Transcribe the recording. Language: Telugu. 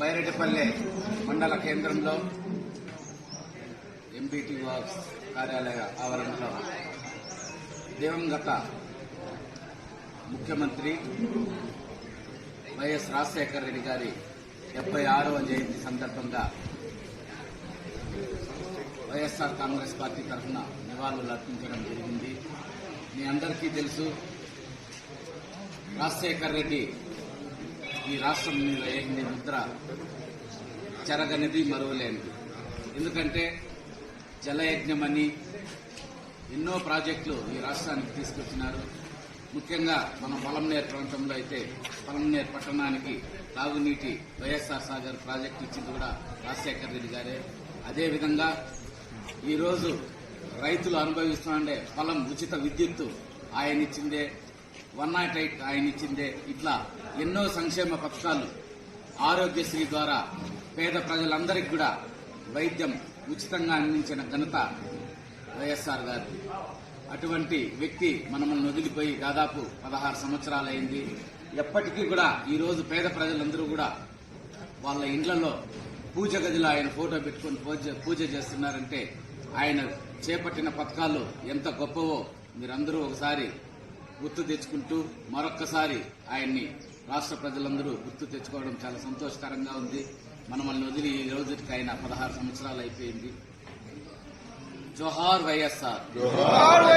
బైరెడ్డిపల్లె మండల కేంద్రంలో ఎంపీటీ కార్యాలయ ఆవరణలో దివంగత ముఖ్యమంత్రి వైఎస్ రాజశేఖర రెడ్డి గారి డెబ్బై ఆరవ జయంతి సందర్భంగా వైఎస్ఆర్ కాంగ్రెస్ పార్టీ తరఫున నివాళులు అర్పించడం జరిగింది. మీ అందరికీ తెలుసు రాజశేఖర్ రెడ్డి ఈ రాష్ట్రం మీద ఏంటి ముద్ర చెరగనిది మరువలేనిది. ఎందుకంటే జలయజ్ఞమని ఎన్నో ప్రాజెక్టులు ఈ రాష్ట్రానికి తీసుకొచ్చినారు. ముఖ్యంగా మన పొలంనేర్ ప్రాంతంలో అయితే పొలంనేర్ పట్టణానికి తాగునీటి వైఎస్ఆర్ సాగర్ ప్రాజెక్టు ఇచ్చింది కూడా రాజశేఖర రెడ్డి గారే. అదేవిధంగా ఈరోజు రైతులు అనుభవిస్తుండే పొలం ఉచిత విద్యుత్తు ఆయన ఇచ్చిందే. వన్ నాట్ ఎయిట్ ఆయన ఇచ్చిందే ఇట్లా ఎన్నో సంక్షేమ పథకాలు ఆరోగ్యశ్రీ ద్వారా పేద ప్రజలందరికీ కూడా వైద్యం ఉచితంగా అందించిన ఘనత వైఎస్ఆర్ గారు అటువంటి వ్యక్తి మనల్ని వదిలిపోయి దాదాపు పదహారు సంవత్సరాలైంది ఎప్పటికీ కూడా ఈరోజు పేద ప్రజలందరూ కూడా వాళ్ళ ఇండ్లలో పూజ గదిలో ఆయన ఫోటో పెట్టుకొని పూజ పూజ చేస్తున్నారంటే ఆయన చేపట్టిన పథకాలు ఎంత గొప్పవో మీరందరూ ఒకసారి గుర్తు తెచ్చుకుంటూ మరొక్కసారి ఆయన్ని రాష్ట్ర ప్రజలందరూ గుర్తు తెచ్చుకోవడం చాలా సంతోషకరంగా ఉంది. మనల్ని వదిలి ఈ రోజుకి ఆయన పదహారు సంవత్సరాలు అయిపోయింది. జోహార్ వైఎస్ఆర్.